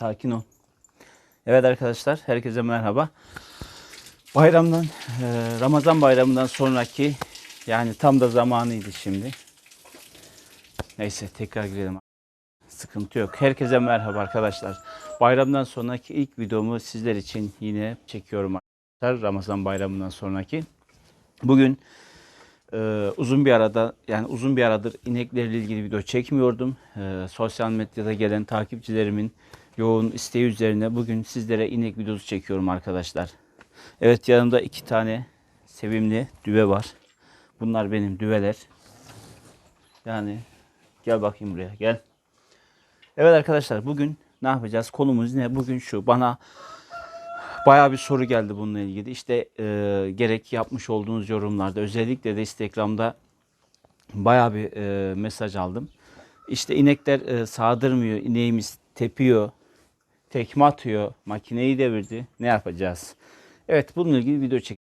Sakin ol. Evet arkadaşlar, herkese merhaba. Bayramdan, e, Ramazan bayramından sonraki yani tam da zamanıydı şimdi. Neyse tekrar girelim. Sıkıntı yok. Herkese merhaba arkadaşlar. Bayramdan sonraki ilk videomu sizler için yine çekiyorum arkadaşlar. Ramazan bayramından sonraki. Bugün e, uzun bir arada yani uzun bir aradır ineklerle ilgili video çekmiyordum. E, sosyal medyada gelen takipçilerimin yoğun isteği üzerine bugün sizlere inek videosu çekiyorum arkadaşlar. Evet yanımda iki tane sevimli düve var. Bunlar benim düveler. Yani gel bakayım buraya gel. Evet arkadaşlar bugün ne yapacağız? Konumuz ne? Bugün şu bana bayağı bir soru geldi bununla ilgili. İşte e, gerek yapmış olduğunuz yorumlarda özellikle de Instagram'da bayağı bir e, mesaj aldım. İşte inekler e, sağdırmıyor, ineğimiz tepiyor, tekme atıyor, makineyi devirdi. Ne yapacağız? Evet bununla ilgili video çek.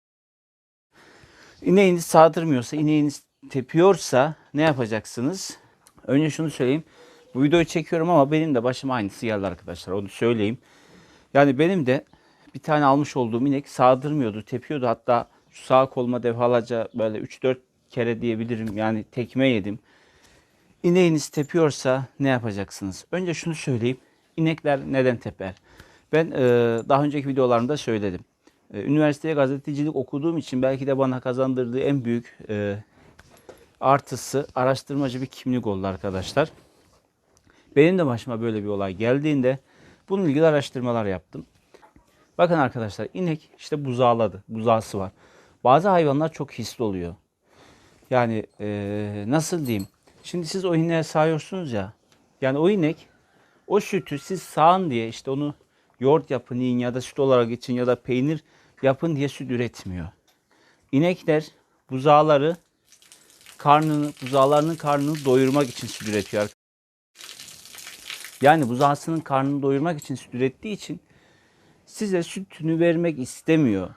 İneğiniz sağdırmıyorsa, ineğiniz tepiyorsa ne yapacaksınız? Önce şunu söyleyeyim. Bu videoyu çekiyorum ama benim de başıma aynısı geldi arkadaşlar. Onu söyleyeyim. Yani benim de bir tane almış olduğum inek sağdırmıyordu, tepiyordu. Hatta şu sağ koluma defalarca böyle 3-4 kere diyebilirim. Yani tekme yedim. İneğiniz tepiyorsa ne yapacaksınız? Önce şunu söyleyeyim. İnekler neden teper? Ben e, daha önceki videolarımda söyledim. E, üniversiteye gazetecilik okuduğum için belki de bana kazandırdığı en büyük e, artısı araştırmacı bir kimlik oldu arkadaşlar. Benim de başıma böyle bir olay geldiğinde bununla ilgili araştırmalar yaptım. Bakın arkadaşlar inek işte buzağladı. Buzağısı var. Bazı hayvanlar çok hisli oluyor. Yani eee, nasıl diyeyim? Şimdi siz o ineğe sağıyorsunuz ya. Yani o inek o sütü siz sağın diye işte onu yoğurt yapın yiyin ya da süt olarak için ya da peynir yapın diye süt üretmiyor. İnekler buzağları karnını, buzağlarının karnını doyurmak için süt üretiyor. Yani buzağısının karnını doyurmak için süt ürettiği için size sütünü vermek istemiyor.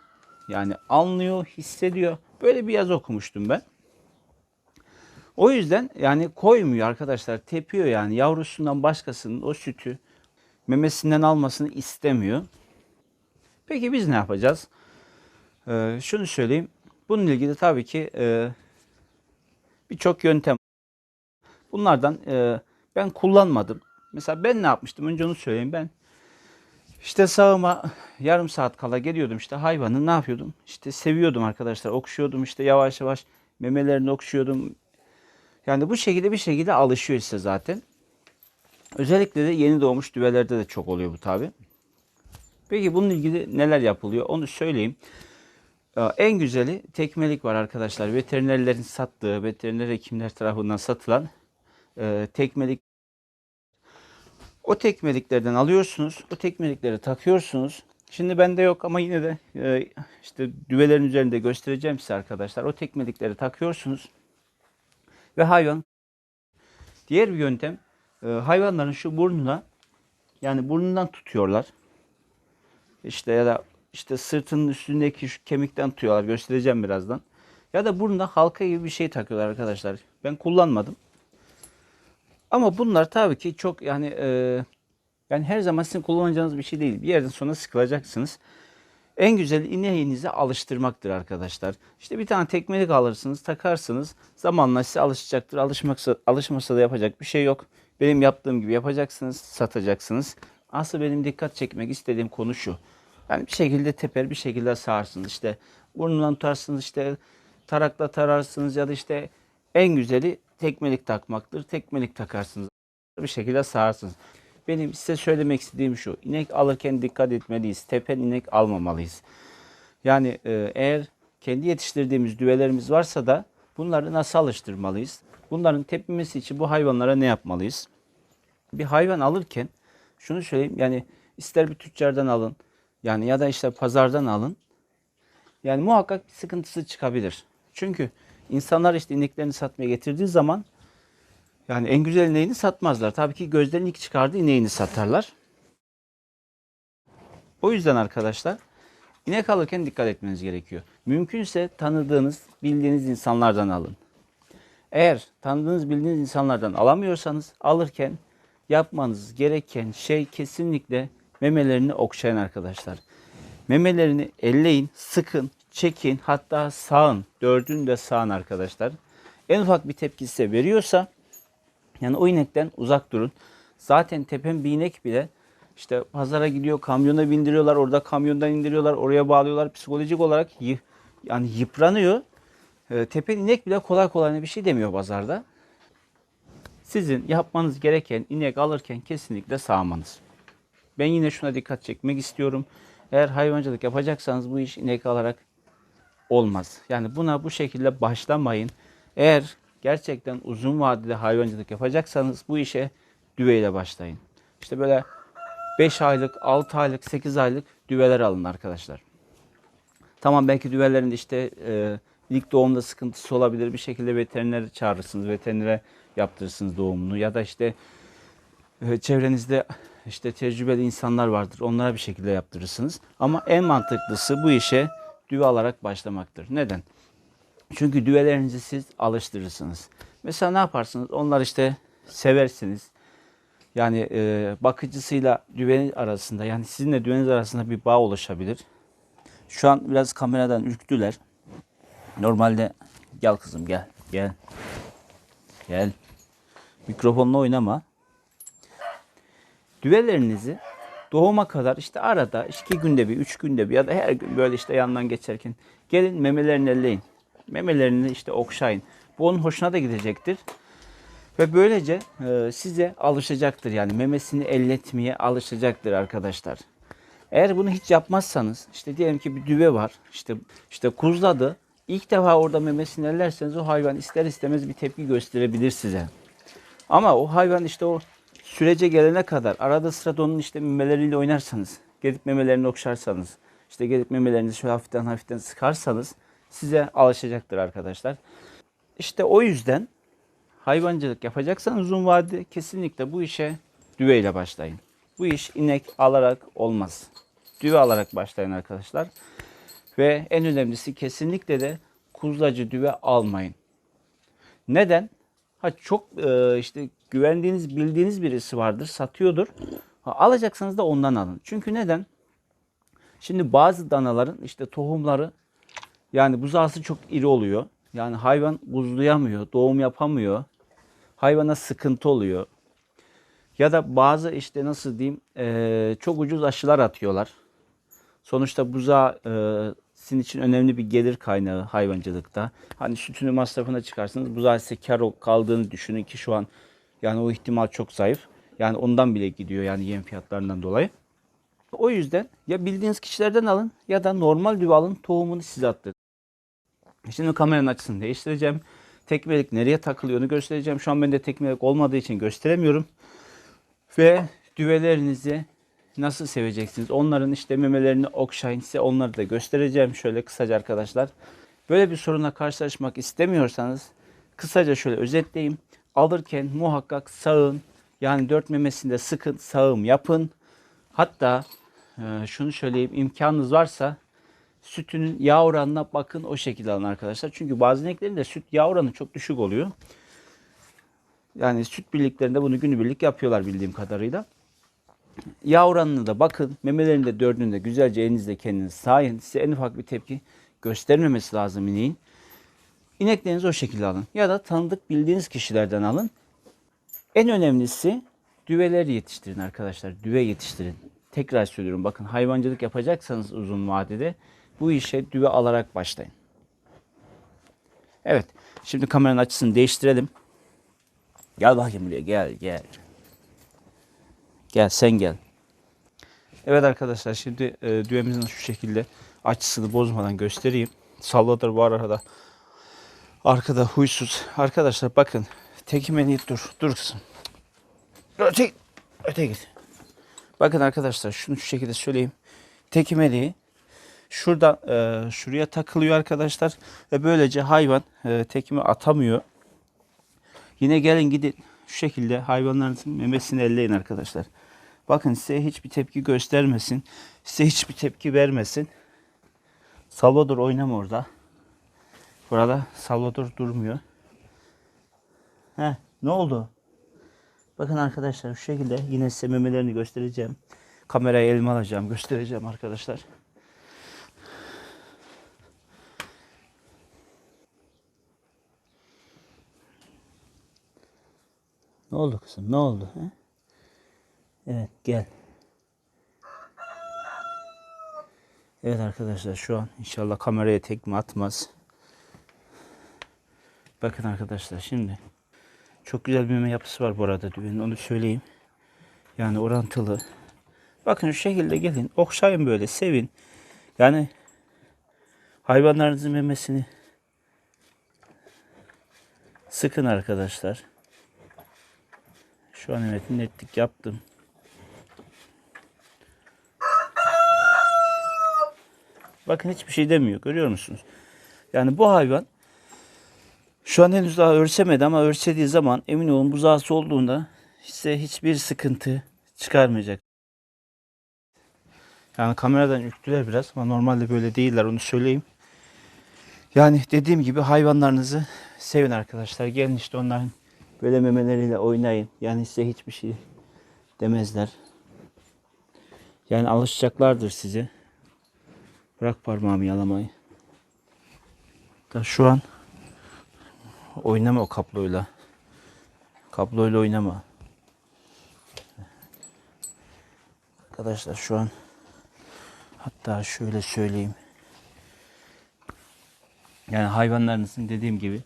Yani anlıyor, hissediyor. Böyle bir yazı okumuştum ben. O yüzden yani koymuyor arkadaşlar. Tepiyor yani yavrusundan başkasının o sütü memesinden almasını istemiyor. Peki biz ne yapacağız? Ee, şunu söyleyeyim. Bununla ilgili tabii ki e, birçok yöntem. Bunlardan e, ben kullanmadım. Mesela ben ne yapmıştım? Önce onu söyleyeyim. Ben işte sağıma yarım saat kala geliyordum işte hayvanı ne yapıyordum? İşte seviyordum arkadaşlar. Okşuyordum işte yavaş yavaş memelerini okşuyordum. Yani bu şekilde bir şekilde alışıyor size zaten. Özellikle de yeni doğmuş düvelerde de çok oluyor bu tabi. Peki bununla ilgili neler yapılıyor onu söyleyeyim. Ee, En güzeli tekmelik var arkadaşlar. Veterinerlerin sattığı, veteriner hekimler tarafından satılan e, tekmelik o tekmeliklerden alıyorsunuz. O tekmelikleri takıyorsunuz. Şimdi bende yok ama yine de e, işte düvelerin üzerinde göstereceğim size arkadaşlar. O tekmelikleri takıyorsunuz. Ve hayvan diğer bir yöntem e, hayvanların şu burnuna yani burnundan tutuyorlar. İşte ya da işte sırtının üstündeki şu kemikten tutuyorlar. Göstereceğim birazdan. Ya da burnuna halka gibi bir şey takıyorlar arkadaşlar. Ben kullanmadım. Ama bunlar tabii ki çok yani e, yani her zaman sizin kullanacağınız bir şey değil. Bir yerden sonra sıkılacaksınız. En güzel ineğinizi alıştırmaktır arkadaşlar. İşte bir tane tekmelik alırsınız, takarsınız. Zamanla size alışacaktır. Alışmaksa, alışmasa da yapacak bir şey yok. Benim yaptığım gibi yapacaksınız, satacaksınız. Aslında benim dikkat çekmek istediğim konu şu. Yani bir şekilde teper, bir şekilde sağarsınız. İşte burnundan tutarsınız, işte tarakla tararsınız ya da işte en güzeli tekmelik takmaktır. Tekmelik takarsınız. Bir şekilde sağarsınız. Benim size söylemek istediğim şu. İnek alırken dikkat etmeliyiz. Tepen inek almamalıyız. Yani e, eğer kendi yetiştirdiğimiz düvelerimiz varsa da bunları nasıl alıştırmalıyız? Bunların tepmesi için bu hayvanlara ne yapmalıyız? Bir hayvan alırken şunu söyleyeyim yani ister bir tüccardan alın yani ya da işte pazardan alın. Yani muhakkak bir sıkıntısı çıkabilir. Çünkü insanlar işte ineklerini satmaya getirdiği zaman yani en güzel ineğini satmazlar. Tabii ki gözden ilk çıkardığı ineğini satarlar. O yüzden arkadaşlar inek alırken dikkat etmeniz gerekiyor. Mümkünse tanıdığınız, bildiğiniz insanlardan alın. Eğer tanıdığınız, bildiğiniz insanlardan alamıyorsanız alırken yapmanız gereken şey kesinlikle memelerini okşayın arkadaşlar. Memelerini elleyin, sıkın, çekin, hatta sağın. Dördünü de sağın arkadaşlar. En ufak bir tepki size veriyorsa yani o inekten uzak durun. Zaten tepen bir inek bile işte pazara gidiyor, kamyona bindiriyorlar, orada kamyondan indiriyorlar, oraya bağlıyorlar. Psikolojik olarak yani yıpranıyor. E, tepen inek bile kolay kolay bir şey demiyor pazarda. Sizin yapmanız gereken inek alırken kesinlikle sağmanız. Ben yine şuna dikkat çekmek istiyorum. Eğer hayvancılık yapacaksanız bu iş inek alarak olmaz. Yani buna bu şekilde başlamayın. Eğer gerçekten uzun vadede hayvancılık yapacaksanız bu işe düveyle başlayın. İşte böyle 5 aylık, 6 aylık, 8 aylık düveler alın arkadaşlar. Tamam belki düvelerin işte e, ilk doğumda sıkıntısı olabilir. Bir şekilde veteriner çağırırsınız. Veterinere yaptırırsınız doğumunu. Ya da işte e, çevrenizde işte tecrübeli insanlar vardır. Onlara bir şekilde yaptırırsınız. Ama en mantıklısı bu işe düve alarak başlamaktır. Neden? Çünkü düvelerinizi siz alıştırırsınız. Mesela ne yaparsınız? Onlar işte seversiniz. Yani e, bakıcısıyla düvenin arasında yani sizinle düveniz arasında bir bağ oluşabilir. Şu an biraz kameradan ürktüler. Normalde gel kızım gel gel. Gel. Mikrofonla oynama. Düvelerinizi doğuma kadar işte arada iki günde bir, üç günde bir ya da her gün böyle işte yandan geçerken gelin memelerini elleyin. Memelerini işte okşayın. Bu onun hoşuna da gidecektir. Ve böylece e, size alışacaktır yani memesini elletmeye alışacaktır arkadaşlar. Eğer bunu hiç yapmazsanız işte diyelim ki bir düve var işte işte kuzladı ilk defa orada memesini ellerseniz o hayvan ister istemez bir tepki gösterebilir size. Ama o hayvan işte o sürece gelene kadar arada sırada onun işte memeleriyle oynarsanız, gelip memelerini okşarsanız, işte gelip memelerinizi şöyle hafiften hafiften sıkarsanız size alışacaktır arkadaşlar. İşte o yüzden hayvancılık yapacaksanız uzun vadede kesinlikle bu işe düveyle başlayın. Bu iş inek alarak olmaz. Düve alarak başlayın arkadaşlar. Ve en önemlisi kesinlikle de kuzlacı düve almayın. Neden? Ha çok e, işte güvendiğiniz, bildiğiniz birisi vardır, satıyordur. Ha, alacaksanız da ondan alın. Çünkü neden? Şimdi bazı danaların işte tohumları yani buzağısı çok iri oluyor. Yani hayvan buzlayamıyor, doğum yapamıyor. Hayvana sıkıntı oluyor. Ya da bazı işte nasıl diyeyim e, çok ucuz aşılar atıyorlar. Sonuçta buzağı e, sizin için önemli bir gelir kaynağı hayvancılıkta. Hani sütünü masrafına çıkarsınız. Buzağı size kar kaldığını düşünün ki şu an yani o ihtimal çok zayıf. Yani ondan bile gidiyor yani yem fiyatlarından dolayı. O yüzden ya bildiğiniz kişilerden alın ya da normal düve alın tohumunu size attırın. Şimdi kameranın açısını değiştireceğim. Tekmelik nereye takılıyor onu göstereceğim. Şu an bende tekmelik olmadığı için gösteremiyorum. Ve düvelerinizi nasıl seveceksiniz? Onların işte memelerini okşayın. Size onları da göstereceğim şöyle kısaca arkadaşlar. Böyle bir sorunla karşılaşmak istemiyorsanız kısaca şöyle özetleyeyim. Alırken muhakkak sağın yani dört memesinde sıkın sağım yapın. Hatta e, şunu söyleyeyim imkanınız varsa sütünün yağ oranına bakın o şekilde alın arkadaşlar. Çünkü bazı ineklerin de süt yağ oranı çok düşük oluyor. Yani süt birliklerinde bunu günübirlik yapıyorlar bildiğim kadarıyla. Yağ oranına da bakın. Memelerin de dördünü de güzelce elinizle kendiniz sağın. Size en ufak bir tepki göstermemesi lazım ineğin. İneklerinizi o şekilde alın. Ya da tanıdık bildiğiniz kişilerden alın. En önemlisi düveleri yetiştirin arkadaşlar. Düve yetiştirin. Tekrar söylüyorum bakın hayvancılık yapacaksanız uzun vadede bu işe düve alarak başlayın. Evet. Şimdi kameranın açısını değiştirelim. Gel bakayım buraya gel gel. Gel sen gel. Evet arkadaşlar şimdi e, düğemizin şu şekilde açısını bozmadan göstereyim. Salvador var arada. Arkada huysuz. Arkadaşlar bakın. Tekimeni dur. Dur kızım. Öte, öte git. Bakın arkadaşlar şunu şu şekilde söyleyeyim. Tekimeliği şurada e, şuraya takılıyor arkadaşlar ve böylece hayvan e, tekme atamıyor. Yine gelin gidin şu şekilde hayvanlarınızın memesini elleyin arkadaşlar. Bakın size hiçbir tepki göstermesin. Size hiçbir tepki vermesin. Salvador oynama orada. Burada Salvador durmuyor. He, ne oldu? Bakın arkadaşlar şu şekilde yine size memelerini göstereceğim. Kamerayı elime alacağım, göstereceğim arkadaşlar. Ne oldu kızım? Ne oldu? He? Evet gel. Evet arkadaşlar şu an inşallah kameraya tekme atmaz. Bakın arkadaşlar şimdi çok güzel bir meme yapısı var bu arada düğünün onu söyleyeyim. Yani orantılı. Bakın şu şekilde gelin okşayın böyle sevin. Yani hayvanlarınızın memesini sıkın arkadaşlar. Şu an evet netlik yaptım. Bakın hiçbir şey demiyor. Görüyor musunuz? Yani bu hayvan şu an henüz daha örsemedi ama örsediği zaman emin olun buzağısı olduğunda size hiçbir sıkıntı çıkarmayacak. Yani kameradan ürktüler biraz ama normalde böyle değiller onu söyleyeyim. Yani dediğim gibi hayvanlarınızı sevin arkadaşlar. Gelin işte onların böyle memeleriyle oynayın. Yani size hiçbir şey demezler. Yani alışacaklardır size. Bırak parmağımı yalamayı. Da şu an oynama o kabloyla. Kabloyla oynama. Arkadaşlar şu an hatta şöyle söyleyeyim. Yani hayvanlarınızın dediğim gibi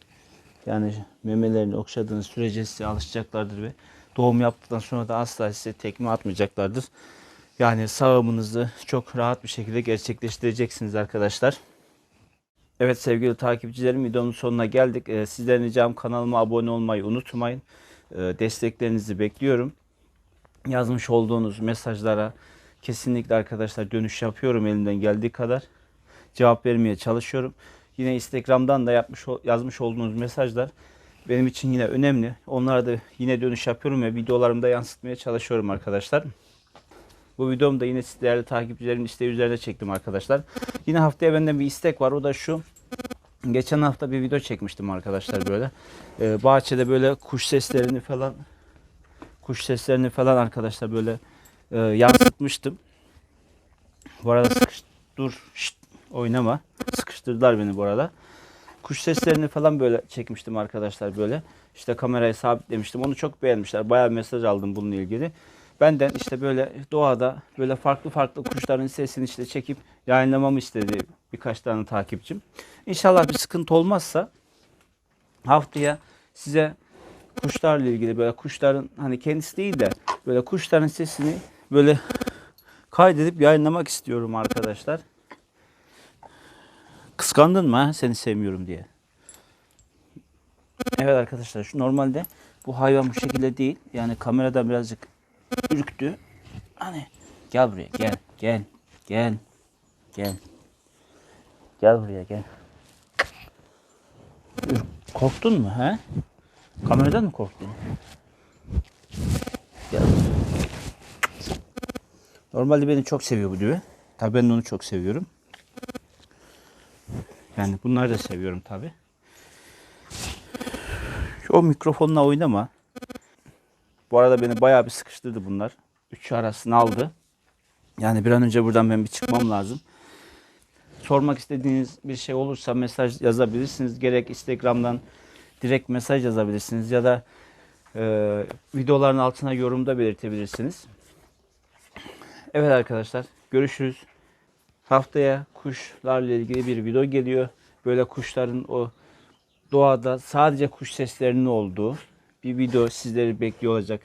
yani memelerini okşadığınız sürece size alışacaklardır ve doğum yaptıktan sonra da asla size tekme atmayacaklardır. Yani sağımınızı çok rahat bir şekilde gerçekleştireceksiniz arkadaşlar. Evet sevgili takipçilerim videonun sonuna geldik. Ee, sizden ricam kanalıma abone olmayı unutmayın. Ee, desteklerinizi bekliyorum. Yazmış olduğunuz mesajlara kesinlikle arkadaşlar dönüş yapıyorum elimden geldiği kadar. Cevap vermeye çalışıyorum. Yine Instagram'dan da yapmış yazmış olduğunuz mesajlar benim için yine önemli. Onlara da yine dönüş yapıyorum ve videolarımda yansıtmaya çalışıyorum arkadaşlar. Bu videomu da yine değerli takipçilerimin isteği üzerine çektim arkadaşlar. Yine haftaya benden bir istek var. O da şu. Geçen hafta bir video çekmiştim arkadaşlar böyle. Ee, bahçede böyle kuş seslerini falan kuş seslerini falan arkadaşlar böyle e, yansıtmıştım. Bu arada sıkış dur şşt, oynama. Sıkıştırdılar beni bu arada. Kuş seslerini falan böyle çekmiştim arkadaşlar böyle. İşte kamerayı sabitlemiştim. Onu çok beğenmişler. Bayağı mesaj aldım bununla ilgili. Benden işte böyle doğada böyle farklı farklı kuşların sesini işte çekip yayınlamamı istedi birkaç tane takipçim. İnşallah bir sıkıntı olmazsa haftaya size kuşlarla ilgili böyle kuşların hani kendisi değil de böyle kuşların sesini böyle kaydedip yayınlamak istiyorum arkadaşlar. Kıskandın mı seni sevmiyorum diye. Evet arkadaşlar şu normalde bu hayvan bu şekilde değil. Yani kameradan birazcık ürktü. Hani gel buraya gel gel gel gel. Gel buraya gel. Korktun mu ha? Kameradan mı korktun? Gel. Normalde beni çok seviyor bu düve. Tabii ben de onu çok seviyorum. Yani bunları da seviyorum tabii. O mikrofonla oynama. Bu arada beni bayağı bir sıkıştırdı bunlar. Üç arasını aldı. Yani bir an önce buradan ben bir çıkmam lazım. Sormak istediğiniz bir şey olursa mesaj yazabilirsiniz. Gerek Instagram'dan direkt mesaj yazabilirsiniz ya da e, videoların altına yorumda belirtebilirsiniz. Evet arkadaşlar görüşürüz. Haftaya kuşlarla ilgili bir video geliyor. Böyle kuşların o doğada sadece kuş seslerinin olduğu bir video sizleri bekliyor olacak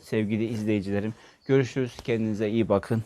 sevgili izleyicilerim. Görüşürüz. Kendinize iyi bakın.